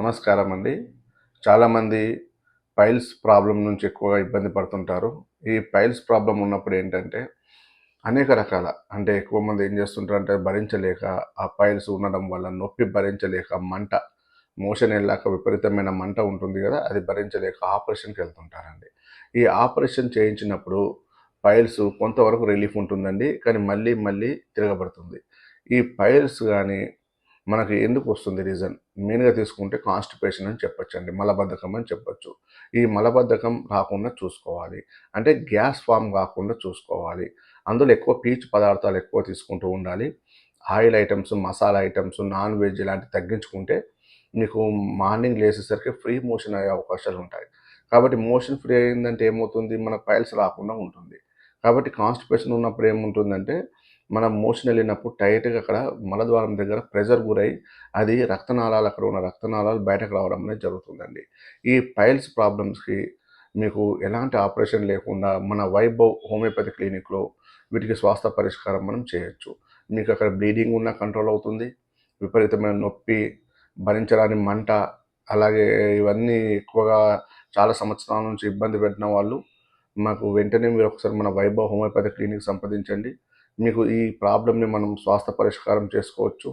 నమస్కారం అండి చాలామంది పైల్స్ ప్రాబ్లం నుంచి ఎక్కువగా ఇబ్బంది పడుతుంటారు. ఈ పైల్స్ ప్రాబ్లం ఉన్నప్పుడు ఏంటంటే అనేక రకాల అంటే ఎక్కువ మంది ఏం చేస్తుంటారు అంటే భరించలేక ఆ పైల్స్ ఉండడం వల్ల నొప్పి భరించలేక మంట మోషన్ వెళ్ళాక విపరీతమైన మంట ఉంటుంది కదా అది భరించలేక ఆపరేషన్కి వెళ్తుంటారండి. ఈ ఆపరేషన్ చేయించినప్పుడు పైల్స్ కొంతవరకు రిలీఫ్ ఉంటుందండి కానీ మళ్ళీ మళ్ళీ తిరగబడుతుంది. ఈ పైల్స్ కానీ మనకి ఎందుకు వస్తుంది రీజన్ మెయిన్గా తీసుకుంటే కాన్స్టిపేషన్ అని చెప్పొచ్చు అండి మలబద్ధకం అని చెప్పొచ్చు. ఈ మలబద్ధకం రాకుండా చూసుకోవాలి. అంటే గ్యాస్ ఫామ్ కాకుండా చూసుకోవాలి. అందులో ఎక్కువ పీచు పదార్థాలు ఎక్కువ తీసుకుంటూ ఉండాలి. Oil items masala items non veg ఇలాంటివి తగ్గించుకుంటే మీకు మార్నింగ్ లేచేసరికి ఫ్రీ మోషన్ అయ్యే అవకాశాలు ఉంటాయి. కాబట్టి మోషన్ ఫ్రీ అయిందంటే ఏమవుతుంది? మన పైల్స్ రాకుండా ఉంటుంది. కాబట్టి కాన్స్టిపేషన్ ఉన్నప్పుడు ఏముంటుందంటే మనం మోషన్ వెళ్ళినప్పుడు టైట్గా అక్కడ మలద్వారం దగ్గర ప్రెజర్ గురై అది రక్తనాళాలు అక్కడ ఉన్న రక్తనాళాలు బయటకు రావడం అనేది జరుగుతుందండి. ఈ పైల్స్ ప్రాబ్లమ్స్కి మీకు ఎలాంటి ఆపరేషన్ లేకుండా మన వైభవ్ హోమియోపతి క్లినిక్లో వీటికి స్వాస్థ పరిష్కారం మనం చేయొచ్చు. మీకు అక్కడ బ్లీడింగ్ ఉన్న కంట్రోల్ అవుతుంది. విపరీతమైన నొప్పి భరించరాని మంట అలాగే ఇవన్నీ ఎక్కువగా చాలా సంవత్సరాల నుంచి ఇబ్బంది పెట్టిన వాళ్ళు మాకు వెంటనే మీరు ఒకసారి మన వైభవ్ హోమియోపతి క్లినిక్ సంప్రదించండి. మీకు ఈ ప్రాబ్లమ్ని మనం స్వాస్థ పరిష్కారం చేసుకోవచ్చు.